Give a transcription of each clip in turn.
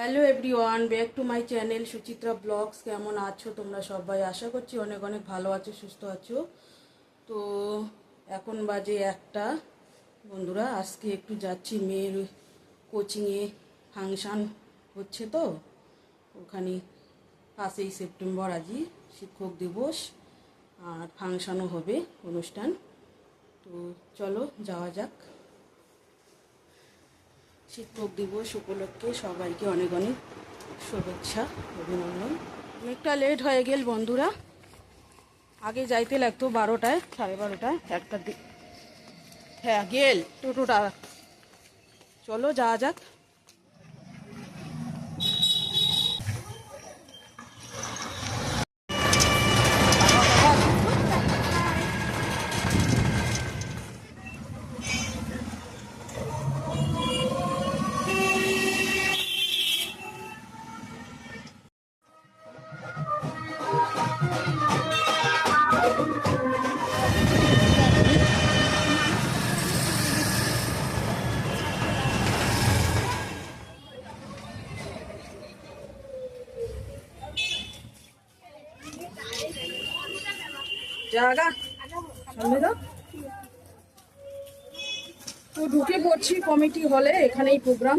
Hello everyone back to my channel Suchitra blogs কেমন আছো তোমরা সবাই? আশা করছি অনেক অনেক ভালো আছো, সুস্থ আছো। তো এখন বাজে একটা। বন্ধুরা, আজকে একটু যাচ্ছি মেয়ের কোচিংয়ে ফাংশান হচ্ছে তো। ওখানে পাঁচই সেপ্টেম্বর আজই শিক্ষক দিবস আর ফাংশানও হবে অনুষ্ঠান। তো চলো যাওয়া যাক। শিক্ষক দিবস উপলক্ষে সবাইকে অনেক অনেক শুভেচ্ছা, অভিনন্দন। অনেকটা লেট হয়ে গেল বন্ধুরা। আগে যাইতে লাগতো বারোটায়, সাড়ে বারোটায় একটার দিক হ্যাঁ গেল। টোটোটা। চলো যাওয়া যাক। তো ঢুকে পড়ছি কমিটি হলে এখানেই প্রোগ্রাম।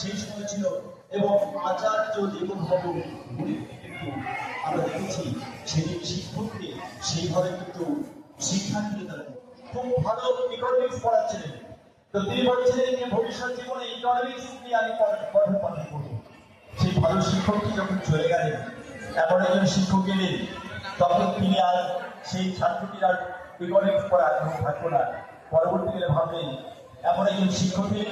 সেই সময় ছিল এবং আচার্য দেবভাব আমরা দেখেছি সেদিন শিক্ষককে সেইভাবে কিন্তু তারা খুব ভালো ইকোনমিক্স পড়াচ্ছিলেন। তো তিনি বলছিলেন যে ভবিষ্যৎ জীবনে ইকোনমিক্স নিয়ে আমি পঠন করব। সেই ভালো শিক্ষকটি যখন চলে গেলেন, এমন একজন শিক্ষক গেলেন তখন তিনি আর সেই ছাত্রটির আর ইকোনমিক্স পড়া আগ্রহ থাকল না। পরবর্তীকালে ভাবলেন, এমন একজন শিক্ষকের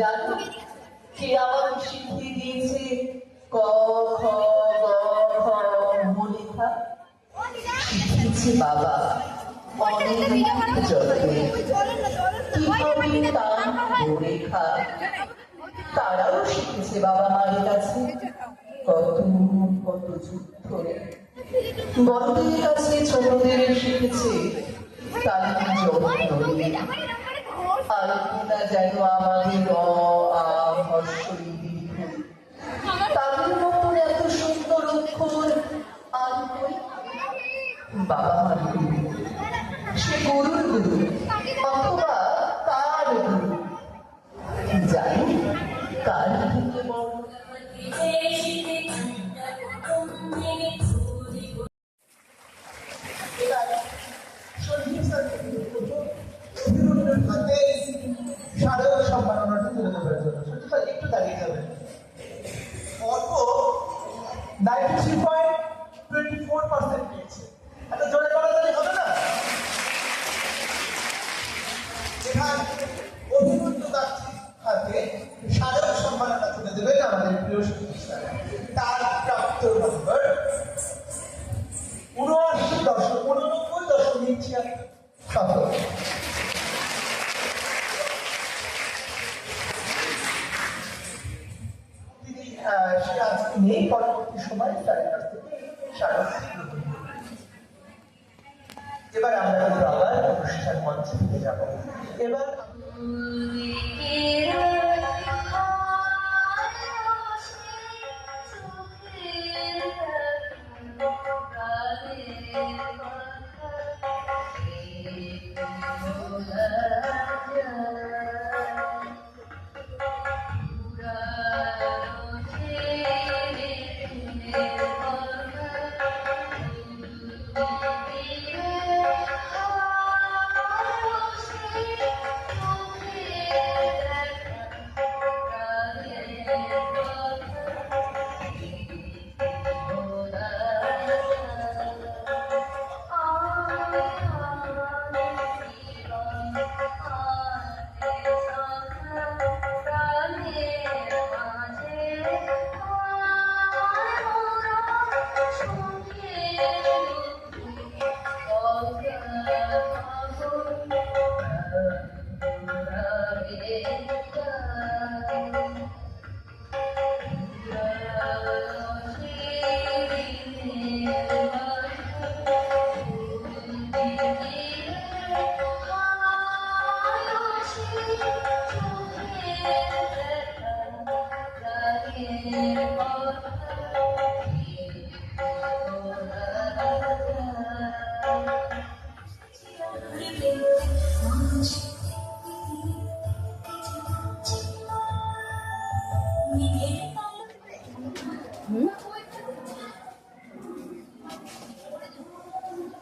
জানো কে আমার শিখিয়ে দিয়েছে? ক, খ, গ ঘ ম লেখা। শিখিয়েছে বাবা। তারাও শিখেছে বাবা মায়ের কাছে। কত কত যুদ্ধ। বড়দের কাছে ছোটদের শিখেছে। তার যত্ন নিয়ে আলপনা যেন আমাদের ninety point twenty four percent পেয়েছে। এত জোরে করাতালি হবে না? এখান অভিমন্যু দাসজির হাতে শারদ সম্মাননা তুলে দেবেন আমাদের প্রিয় সঞ্জীব সে আজকে নেই, পরবর্তী সময় তার কাছ থেকে স্বাগত এবার আমরা কিন্তু আবার অনুষ্ঠান মঞ্চে ফিরে যাব। এবার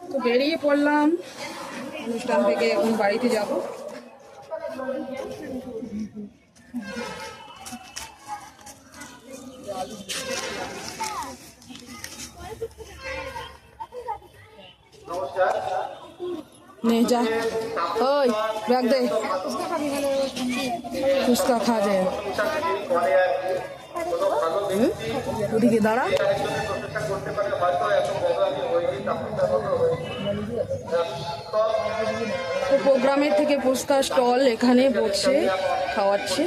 তো বেরিয়ে পড়লাম। অনুষ্ঠান থেকে এখন বাড়িতে যাব। নে যা। ওই ব্যাগ দে। ফুচকা খা যায় ওদিকে দাঁড়া। তো প্রোগ্রামের থেকে ফুচকা স্টল এখানে বসে খাওয়াচ্ছে।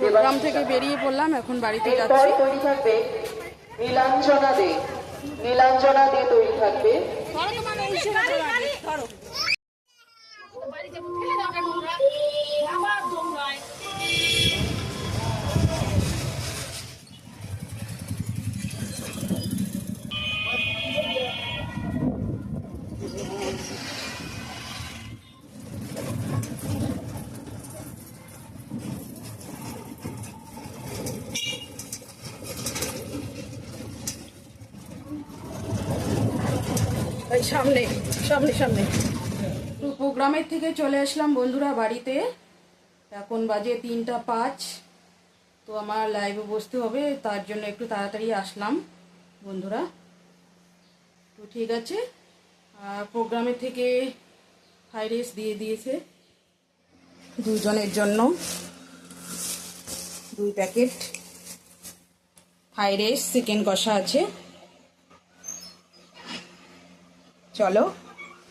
প্রোগ্রাম থেকে বেরিয়ে পড়লাম এখন বাড়িতে যাচ্ছি। তৈরি থাকবে নীলাঞ্জনা দে। নীলাঞ্জনা দে তৈরি থাকবে। সামনে সামনে সামনে। তো প্রোগ্রামের থেকে চলে আসলাম বন্ধুরা বাড়িতে। এখন বাজে তিনটা পাঁচ। তো আমার লাইভে বসতে হবে, তার জন্য একটু তাড়াতাড়ি আসলাম বন্ধুরা। তো ঠিক আছে, আর প্রোগ্রামের থেকে ফ্রাইড রাইস দিয়ে দিয়েছে দুজনের জন্য। দুই প্যাকেট ফ্রাইড রাইস চিকেন কষা আছে। চলো।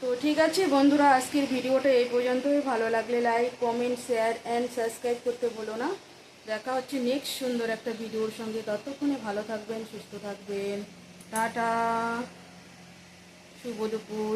তো ঠিক আছে বন্ধুরা, আজকের ভিডিওটা এই পর্যন্তই। ভালো লাগলে like comment share and subscribe করতে বলো না। দেখা হচ্ছে নেক্সট সুন্দর একটা ভিডিওর সঙ্গে। ততক্ষণে ভালো থাকবেন, সুস্থ থাকবেন। টাটা। শুভ দুপুর।